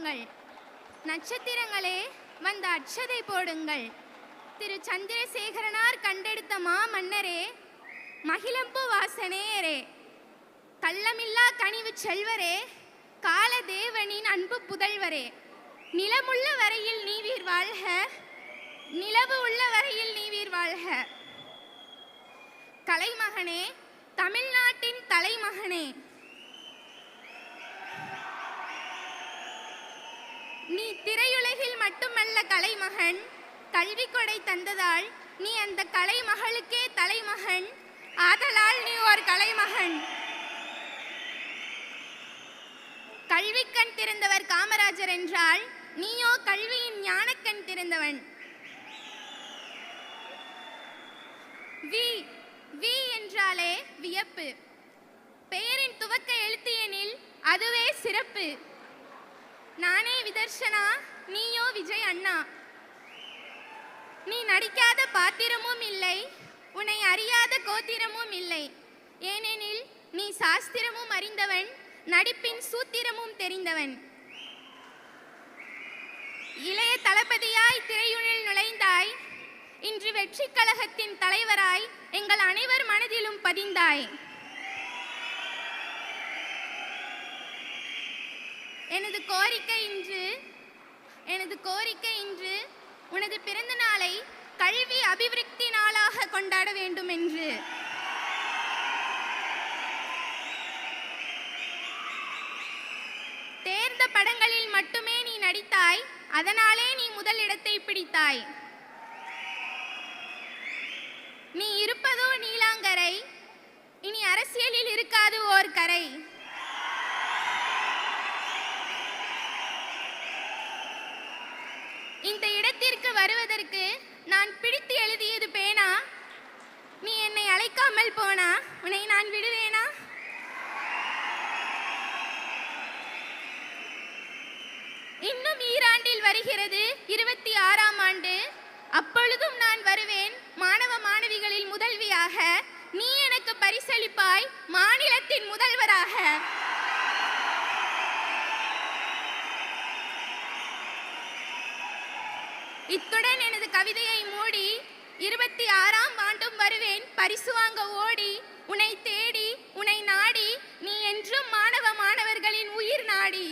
மலர் நட்சத்திரங்களே வந்த அட்சதை போடுங்கள். திரு சந்திரசேகரனார் கண்டெடுத்த மா மன்னரே மகிழம்பு வாசனேயரே கள்ளமில்லா கனிவு செல்வரே காலதேவனின் அன்பு புதல்வரே. நிலமுள்ள வரையில் நீவீர் வாழ்க நிலவு உள்ள வரையில் நீவீர் வாழ்க. கலைமகனே தமிழ்நாட்டின் தலைமகனே நீ திரையுலகில் மட்டுமல்ல கலைமகன் கல்வி கொடை தந்ததால் நீ அந்த கலைமகளுக்கே தலைமகன் ஆதலால் நீ ஒரு கலைமகன். கல்விக்கண் திறந்தவர் காமராஜர் என்றால் நீயோ கல்வியின் ஞானக்கண் திறந்தவன். வி வி என்றாலே வியப்பு. பெயரின் துவக்க எழுத்து எனில் அதுவே சிறப்பு. நானே விதர்ஷனா? நீயோ விஜய் அண்ணா நீ நடிக்காத பாத்திரமும் இல்லை உன்னை அறியாத கோத்திரமும் இல்லை. ஏனெனில் நீ சாஸ்திரமும் அறிந்தவன் நடிப்பின் சூத்திரமும் தெரிந்தவன். இளைய தளபதியாய் திரையுழில் நுழைந்தாய் இன்று வெற்றி கழகத்தின் தலைவராய் எங்கள் அனைவர் மனதிலும் பதிந்தாய். எனது கோரிக்கை இன்று எனது கோரிக்கை இன்று உனது பிறந்த நாளை கல்வி அபிவிருத்தி நாளாக கொண்டாட வேண்டும் என்று. தேர்ந்த படங்களில் மட்டுமே நீ நடித்தாய் அதனாலே நீ முதல் இடத்தை பிடித்தாய். நீ இருப்பதோ நீலாங்கரை இனி அரசியலில் இருக்காது ஓர் கரை. இந்த இடத்திற்கு வருவதற்கு நான் பிடித்து எழுதியது பேனா? நீ என்னை அழைக்காமல் போனா? உன்னை நான் விடுவேனா? இன்னும் ஈராண்டில் வருகிறது இருபத்தி ஆறாம் ஆண்டு. அப்பொழுதும் நான் வருவேன் மாணவ மாணவிகளில் முதல்வியாக. நீ எனக்கு பரிசளிப்பாய் மாநிலத்தின் முதல்வராக. இத்துடன் எனது கவிதையை மூடி இருபத்தி ஆறாம் ஆண்டும் வருவேன். பரிசு வாங்க ஓடி உன்னை தேடி உன்னை நாடி நீ என்றும் மாணவ மாணவர்களின் உயிர் நாடி.